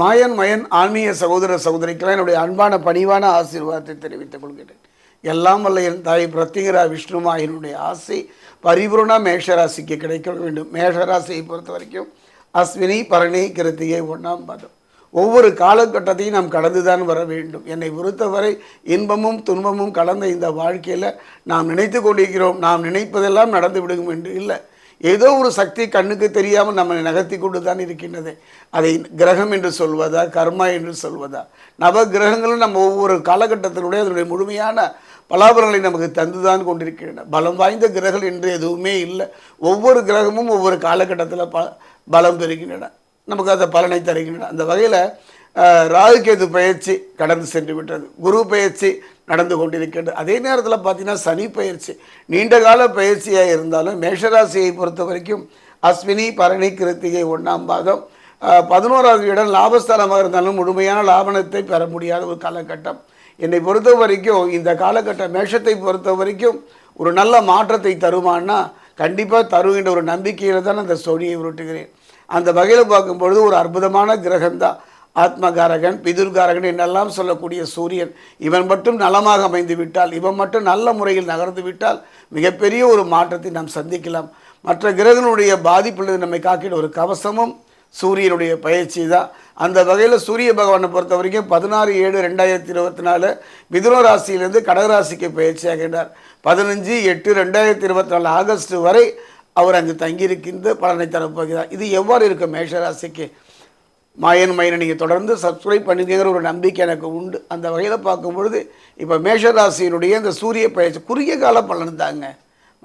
மாயன் மயன் ஆன்மீக சகோதர சகோதரிக்கெல்லாம் என்னுடைய அன்பான பணிவான ஆசீர்வாதத்தை தெரிவித்துக் கொள்கிறேன். எல்லாம் வல்ல என் தாய் பிரத்திகரா விஷ்ணுமாயினுடைய ஆசை பரிபூர்ண மேஷராசிக்கு கிடைக்க வேண்டும். மேஷராசியை பொறுத்த வரைக்கும் அஸ்வினி பரணி கிருத்திகை ஒன்றாம் பதம். ஒவ்வொரு காலகட்டத்தையும் நாம் கடந்துதான் வர வேண்டும். என்னை பொறுத்தவரை இன்பமும் துன்பமும் கலந்த இந்த வாழ்க்கையில் நாம் நினைத்து கொண்டிருக்கிறோம். நாம் நினைப்பதெல்லாம் நடந்து விடும் என்று இல்லை. ஏதோ ஒரு சக்தி கண்ணுக்கு தெரியாமல் நம்மை நகர்த்தி கொண்டு தான் இருக்கின்றது. அதை கிரகம் என்று சொல்வதா கர்மா என்று சொல்வதா? நவ கிரகங்களும் நம்ம ஒவ்வொரு காலகட்டத்தினுடைய அதனுடைய முழுமையான பலாபலங்களை நமக்கு தந்துதான் கொண்டிருக்கின்றன. பலம் வாய்ந்த கிரகங்கள் என்று எதுவுமே இல்லை. ஒவ்வொரு கிரகமும் ஒவ்வொரு காலகட்டத்தில் ப பலம் பெறுகின்றன. நமக்கு அந்த பலனை தருகின்றன. அந்த வகையில் ராகுகேது பயிற்சி கடந்து சென்று விட்டது குரு பயிற்சி நடந்து கொண்டிருக்கின்றது. அதே நேரத்தில் பார்த்தீங்கன்னா சனி பயிற்சி. நீண்ட கால பயிற்சியாக இருந்தாலும் மேஷராசியை பொறுத்த வரைக்கும் அஸ்வினி பரணி கிருத்திகை ஒன்றாம் பாதம் பதினோராவது இடம் லாபஸ்தானமாக இருந்தாலும் முழுமையான லாபனத்தை பெற முடியாத ஒரு காலகட்டம். என்னை பொறுத்த வரைக்கும் இந்த காலகட்ட மேஷத்தை பொறுத்த வரைக்கும் ஒரு நல்ல மாற்றத்தை தருமான்னா கண்டிப்பாக தருகின்ற ஒரு நம்பிக்கையில் தான் அந்த சொடியை உருட்டுகிறேன். அந்த வகையில் பார்க்கும்பொழுது ஒரு அற்புதமான கிரகம்தான். ஆத்மகாரகன் பிதுர்காரகன் என்னெல்லாம் சொல்லக்கூடிய சூரியன் இவன் மட்டும் நலமாக அமைந்து விட்டால் இவன் மட்டும் நல்ல முறையில் நகர்ந்து விட்டால் மிகப்பெரிய ஒரு மாற்றத்தை நாம் சந்திக்கலாம். மற்ற கிரகனுடைய பாதிப்பிலிருந்து நம்மை காக்கிற ஒரு கவசமும் சூரியனுடைய பயிற்சி தான் அந்த வகையில் சூரிய பகவானை பொறுத்த வரைக்கும் பதினாறு ஏழு ரெண்டாயிரத்தி இருபத்தி நாலு மிதுன ராசியிலிருந்து கடகராசிக்கு பயிற்சியாகின்றார் பதினஞ்சு எட்டு ரெண்டாயிரத்தி இருபத்தி நாலு ஆகஸ்ட் வரை அவர் அங்கு தங்கியிருக்கின்ற பலனை தரப்போகிறார். இது எவ்வாறு இருக்கும் மேஷராசிக்கு மாயன் மயனை நீங்கள் தொடர்ந்து சப்ஸ்கிரைப் பண்ணிக்கிற ஒரு நம்பிக்கை எனக்கு உண்டு. அந்த வகையில் பார்க்கும் பொழுது இப்போ மேஷராசியினுடைய இந்த சூரிய பயிற்சி குறுகிய கால பலன் தாங்க.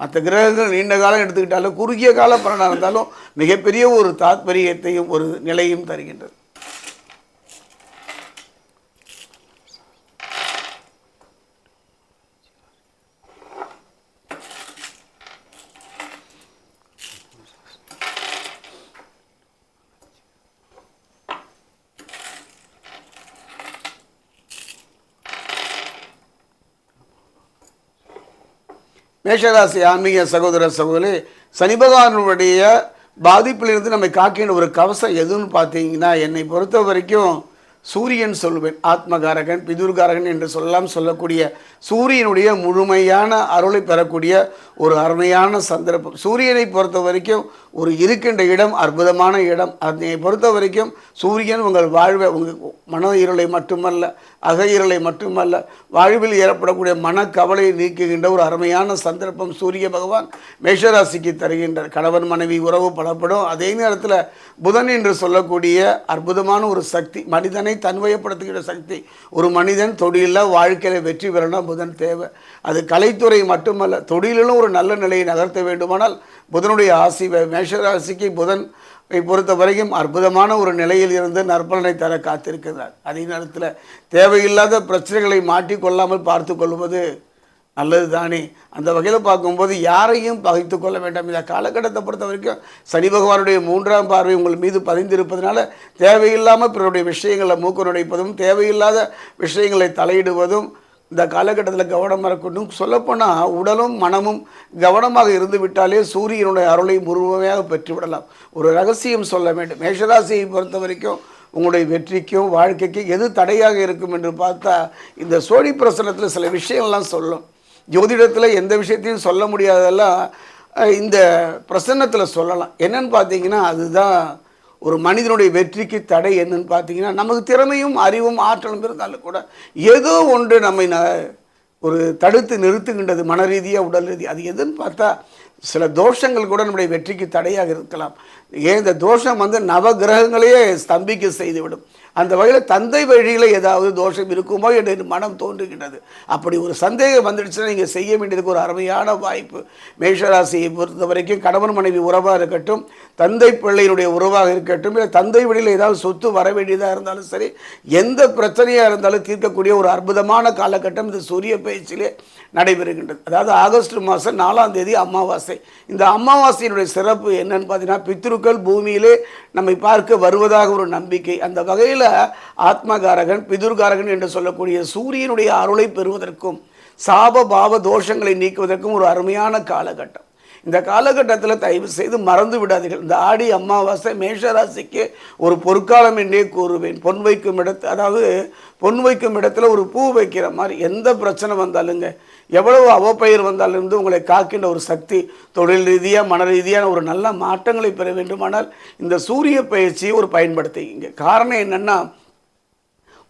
மற்ற கிரகங்கள் நீண்ட காலம் எடுத்துக்கிட்டாலும் குறுகிய கால பலனாக இருந்தாலும் மிகப்பெரிய ஒரு தாத்பரியத்தையும் ஒரு நிலையும் தருகின்றது. மேஷராசி ஆன்மீக சகோதர சகோதரி சனி பகவானுடைய பாதிப்பிலிருந்து நம்மை காக்கின்ற ஒரு கவசம் எதுன்னு பார்த்தீங்கன்னா என்னை பொறுத்த வரைக்கும் சூரியன் சொல்லுவேன். ஆத்மகாரகன் பிதுர்காரகன் என்று சொல்லலாம் சொல்லக்கூடிய சூரியனுடைய முழுமையான அருளை பெறக்கூடிய ஒரு அருமையான சந்தர்ப்பம். சூரியனை பொறுத்த வரைக்கும் ஒரு இருக்கின்ற இடம் அற்புதமான இடம். அதனை பொறுத்த வரைக்கும் சூரியன் உங்கள் வாழ்வை உங்கள் மன இருளை மட்டுமல்ல அக இருளை மட்டுமல்ல வாழ்வில் ஏற்படக்கூடிய மனக்கவலையை நீக்குகின்ற ஒரு அருமையான சந்தர்ப்பம் சூரிய பகவான் மேஷராசிக்கு தருகின்றார். கணவன் மனைவி உறவு பலப்படும். அதே நேரத்தில் புதன் என்று சொல்லக்கூடிய அற்புதமான ஒரு சக்தி மனிதனை தன்வயப்படுத்துகிற சக்தி. ஒரு மனிதன் தொழிலில் வாழ்க்கையில் வெற்றி பெறணும் புதன் தேவை. அது கலைத்துறை மட்டுமல்ல தொழிலிலும் ஒரு நல்ல நிலையை நகர்த்த வேண்டுமானால் புதனுடைய ஆசி மேஷராசிக்கு புதன் பொறுத்த வரைக்கும் அற்புதமான ஒரு நிலையில் இருந்து நற்பலனை தர காத்திருக்கிறார். அதே நேரத்தில் தேவையில்லாத பிரச்சனைகளை மாட்டிக்கொள்ளாமல் பார்த்து கொள்வது நல்லது தானே அந்த வகையில் பார்க்கும்போது யாரையும் பகைத்து கொள்ள வேண்டாம். இந்த காலகட்டத்தை பொறுத்த வரைக்கும் சனி பகவானுடைய மூன்றாம் பார்வை உங்கள் மீது பதிந்திருப்பதனால தேவையில்லாமல் பிறருடைய விஷயங்களை மூக்க நுழைப்பதும் தேவையில்லாத விஷயங்களை தலையிடுவதும் இந்த காலகட்டத்தில் கவனமாக இருக்கணும். சொல்லப்போனால் உடலும் மனமும் கவனமாக இருந்து விட்டாலே சூரியனுடைய அருளை முழுமையாக பெற்றுவிடலாம். ஒரு ரகசியம் சொல்ல வேண்டும். மேஷராசியை பொறுத்த வரைக்கும் உங்களுடைய வெற்றிக்கும் வாழ்க்கைக்கும் எது தடையாக இருக்கும் என்று பார்த்தா இந்த சோழி பிரசனத்தில் சில விஷயங்கள்லாம் சொல்லும். ஜோதிடத்தில் எந்த விஷயத்தையும் சொல்ல முடியாததெல்லாம் இந்த பிரசன்னத்தில் சொல்லலாம். என்னன்னு பார்த்தீங்கன்னா அதுதான் ஒரு மனிதனுடைய வெற்றிக்கு தடை என்னன்னு பார்த்தீங்கன்னா நமக்கு திறமையும் அறிவும் ஆற்றலும் இருந்தாலும் கூட ஏதோ ஒன்று நம்மை ந ஒரு தடுத்து நிறுத்துகின்றது மன ரீதியாக உடல் ரீதியாக அது எதுன்னு பார்த்தா சில தோஷங்கள் கூட நம்முடைய வெற்றிக்கு தடையாக இருக்கலாம். ஏன் இந்த தோஷம் வந்து நவகிரகங்களையே ஸ்தம்பிக்க செய்துவிடும். அந்த வகையில் தந்தை வழியில் ஏதாவது தோஷம் இருக்குமோ என்று மனம் தோன்றுகின்றது. அப்படி ஒரு சந்தேகம் வந்துடுச்சுன்னா நீங்கள் செய்ய வேண்டியதுக்கு ஒரு அருமையான வாய்ப்பு. மேஷராசியை பொறுத்த வரைக்கும் கணவன் மனைவி உறவாக இருக்கட்டும் தந்தை பிள்ளையினுடைய உறவாக இருக்கட்டும் இல்லை தந்தை வழியில் ஏதாவது சொத்து வர வேண்டியதாக இருந்தாலும் சரி எந்த பிரச்சனையாக இருந்தாலும் தீர்க்கக்கூடிய ஒரு அற்புதமான காலகட்டம் இந்த சூரிய பயிற்சியிலே நடைபெறுகின்றது. அதாவது ஆகஸ்ட் மாதம் நாலாம் தேதி அமாவாசை. இந்த அமாவாசையினுடைய சிறப்பு என்னன்னு பார்த்தீங்கன்னா பித்ருக்கள் பூமியிலே நம்மை பார்க்க வருவதாக ஒரு நம்பிக்கை. அந்த வகையில் ஆத்மகாரகன் பிதுர்காரகன் என்று சொல்லக்கூடிய சூரியனுடைய அருளை பெறுவதற்கும் சாப பாவ தோஷங்களை நீக்குவதற்கும் ஒரு அருமையான காலகட்டம். இந்த காலகட்டத்தில் தயவு செய்து மறந்து விடாதீர்கள். இந்த ஆடி அமாவாசை மேஷராசிக்கு ஒரு பொற்காலம் என்றே கூறுவேன். பொன் வைக்கும் இடத்து அதாவது பொன் வைக்கும் இடத்துல ஒரு பூ வைக்கிற மாதிரி எந்த பிரச்சனை வந்தாலுங்க எவ்வளவு அவப்பெயர் வந்தாலும் இருந்து உங்களை காக்கின்ற ஒரு சக்தி தொழில் ரீதியாக மன ரீதியான ஒரு நல்ல மாற்றங்களை பெற வேண்டுமானால் இந்த சூரிய பயிற்சியை ஒரு பயன்படுத்திக்கிங்க காரணம் என்னென்னா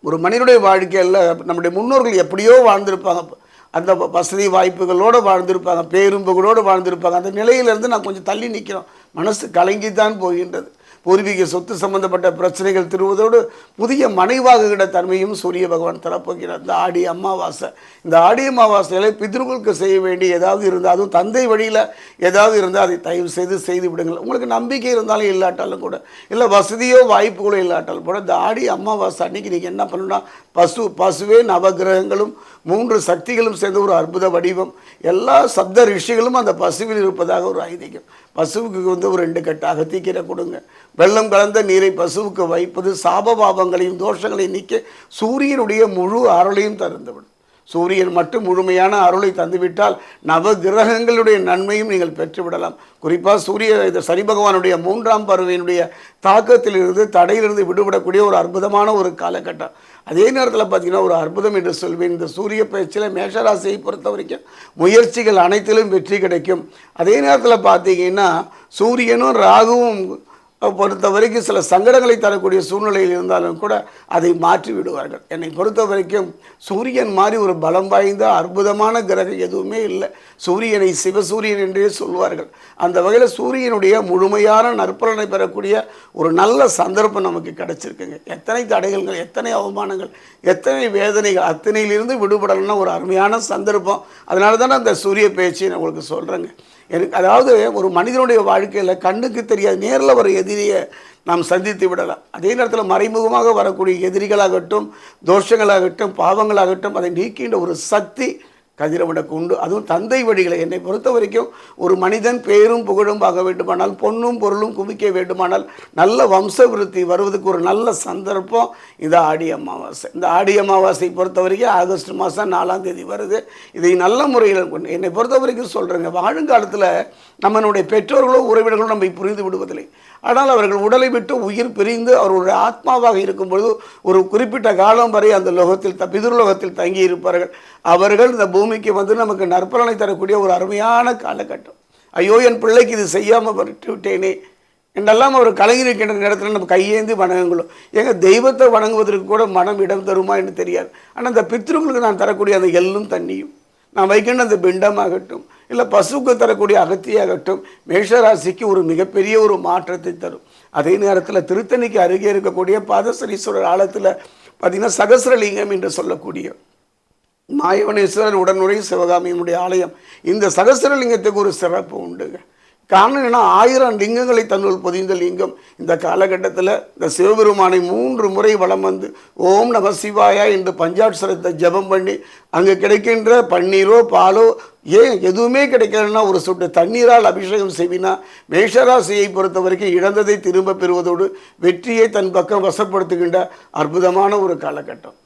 ஒரு மனிதனுடைய வாழ்க்கையில் நம்முடைய முன்னோர்கள் எப்படியோ வாழ்ந்திருப்பாங்க. அந்த வ- வசதி வாய்ப்புகளோடு வாழ்ந்திருப்பாங்க பேரும்புகளோடு வாழ்ந்திருப்பாங்க. அந்த நிலையிலேருந்து நான் கொஞ்சம் தள்ளி நிற்கிறோம் மனசு கலங்கி தான் போகின்றது. பூர்வீக சொத்து சம்பந்தப்பட்ட பிரச்சனைகள் திருவதோடு புதிய மனைவாகுகிற தன்மையும் சூரிய பகவான் தரப்போகிறார். இந்த ஆடி அமாவாசை. இந்த ஆடி அமாவாசையில் பித்ருக்களுக்கு செய்ய வேண்டிய ஏதாவது இருந்தால் அதுவும் தந்தை வழியில் ஏதாவது இருந்தால் அதை தயவு செய்து செய்து விடுங்கள். உங்களுக்கு நம்பிக்கை இருந்தாலும் இல்லாட்டாலும் கூட இல்லை வசதியோ வாய்ப்புகளோ இல்லாட்டாலும் கூட இந்த ஆடி அமாவாசை அன்னைக்கு நீங்கள் என்ன பண்ணணும்னா பசு பசுவே நவகிரகங்களும் மூன்று சக்திகளும் சேர்ந்த ஒரு அற்புத வடிவம். எல்லா சப்த ரிஷிகளும் அந்த பசுவில் இருப்பதாக ஒரு ஐதீகம். பசுவுக்கு வந்து ஒரு ரெண்டு கட்டு அகத்திக்கீரை கொடுங்க. வெள்ளம் கலந்த நீரை பசுவுக்கு வைப்பது சாபபாவங்களையும் தோஷங்களையும் நீக்க சூரியனுடைய முழு அருளையும் தருந்துவிடும் சூரியன் மட்டும் முழுமையான அருளை தந்துவிட்டால் நவ கிரகங்களுடைய நன்மையும் நீங்கள் பெற்றுவிடலாம். குறிப்பாக சூரிய இந்த சனி பகவானுடைய மூன்றாம் பருவினுடைய தாக்கத்திலிருந்து தடையிலிருந்து விடுபடக்கூடிய ஒரு அற்புதமான ஒரு காலகட்டம். அதே நேரத்தில் பார்த்தீங்கன்னா ஒரு அற்புதம் என்று சொல்வேன். இந்த சூரிய பயிற்சியில் மேஷராசியை பொறுத்த வரைக்கும் முயற்சிகள் அனைத்திலும் வெற்றி கிடைக்கும். அதே நேரத்தில் பார்த்தீங்கன்னா சூரியனும் ராகுவும் பொறுத்த வரைக்கும் சில சங்கடங்களை தரக்கூடிய சூழ்நிலையில் இருந்தாலும் கூட அதை மாற்றி விடுவார்கள். என்னை பொறுத்த வரைக்கும் சூரியன் மாதிரி ஒரு பலம் வாய்ந்த அற்புதமான கிரகம் எதுவுமே இல்லை. சூரியனை சிவசூரியன் என்றே சொல்வார்கள். அந்த வகையில் சூரியனுடைய முழுமையான நற்பலனை பெறக்கூடிய ஒரு நல்ல சந்தர்ப்பம் நமக்கு கிடைச்சிருக்குங்க. எத்தனை தடைகள்கள் எத்தனை அவமானங்கள் எத்தனை வேதனைகள் அத்தனையிலிருந்து விடுபடணும்னா ஒரு அருமையான சந்தர்ப்பம். அதனால தானே அந்த சூரிய பேச்சை நான் உங்களுக்கு சொல்கிறேங்க எனக்கு அதாவது ஒரு மனிதனுடைய வாழ்க்கையில் கண்ணுக்கு தெரியாத நேரில் வர எதிரியை நாம் சந்தித்து விடலாம். அதே நேரத்தில் மறைமுகமாக வரக்கூடிய எதிரிகளாகட்டும் தோஷங்களாகட்டும் பாவங்களாகட்டும் அதை நீக்கின்ற ஒரு சக்தி கதிரவனுக்கு உண்டு. அதுவும் தந்தை வழிகளை. என்னை பொறுத்த வரைக்கும் ஒரு மனிதன் பேரும் புகழும் ஆக வேண்டுமானால் பொன்னும் பொருளும் குவிக்க வேண்டுமானால் நல்ல வம்ச விருத்தி ஒரு நல்ல சந்தர்ப்பம் இந்த ஆடி அமாவாசை. இந்த ஆடி அமாவாசை பொறுத்த வரைக்கும் ஆகஸ்ட் மாதம் நாலாம் தேதி வருது. இதை நல்ல முறையில் கொண்டு என்னை பொறுத்த வரைக்கும் சொல்கிறேங்க வாழுங்காலத்தில் நம்மளுடைய பெற்றோர்களோ உறவினர்களோ நம்மை புரிந்து விடுவதில்லை. ஆனால் அவர்கள் உடலை விட்டு உயிர் பிரிந்து அவர்களுடைய ஆத்மாவாக இருக்கும் பொழுது ஒரு குறிப்பிட்ட காலம் வரை அந்த லோகத்தில் த பிதுர்லோகத்தில் தங்கி இருப்பார்கள் அவர்கள் இந்த பூமி பூமிக்கு வந்து நமக்கு நற்பலனை தரக்கூடிய ஒரு அருமையான காலகட்டம். ஐயோ என் பிள்ளைக்கு இது செய்யாமல் விட்டு விட்டேனே. என்றெல்லாம் அவர் கலைஞருக்கின்ற நேரத்தில் நம்ம கையேந்தி வணங்குங்களோ எங்க தெய்வத்தை வணங்குவதற்கு கூட மனம் இடம் தருமா என்று தெரியாது. ஆனால் அந்த பித்ருங்களுக்கு நான் தரக்கூடிய அந்த எள்ளும் தண்ணியும் நான் வைக்கின்ற அந்த பிண்டமாகட்டும் இல்லை பசுவுக்கு தரக்கூடிய அகத்தியாகட்டும் மேஷராசிக்கு ஒரு மிகப்பெரிய ஒரு மாற்றத்தை தரும். அதே நேரத்தில் திருத்தணிக்கு அருகே இருக்கக்கூடிய பாதசரீஸ்வரர் ஆழத்தில் பார்த்தீங்கன்னா சகசரலிங்கம் என்று சொல்லக்கூடிய மாயவனேஸ்வரர் உடனுரை சிவகாமியினுடைய ஆலயம். இந்த சகசரலிங்கத்துக்கு ஒரு சிறப்பு உண்டுங்க காரணம் என்ன ஆயிரம் லிங்கங்களை தன்னுள் பொதிந்த லிங்கம். இந்த காலகட்டத்தில் இந்த சிவபெருமானை மூன்று முறை வலம் வந்து ஓம் நம சிவாயா என்று பஞ்சாட்சரத்தை ஜெபம் பண்ணி அங்கே கிடைக்கின்ற பன்னீரோ பாலோ ஏன் எதுவுமே கிடைக்கலன்னா ஒரு சொட்டு தண்ணீரால் அபிஷேகம் செய்வினா மேஷராசியை பொறுத்த வரைக்கும் இழந்ததை திரும்ப பெறுவதோடு வெற்றியை தன் பக்கம் வசப்படுத்துகின்ற அற்புதமான ஒரு காலகட்டம்.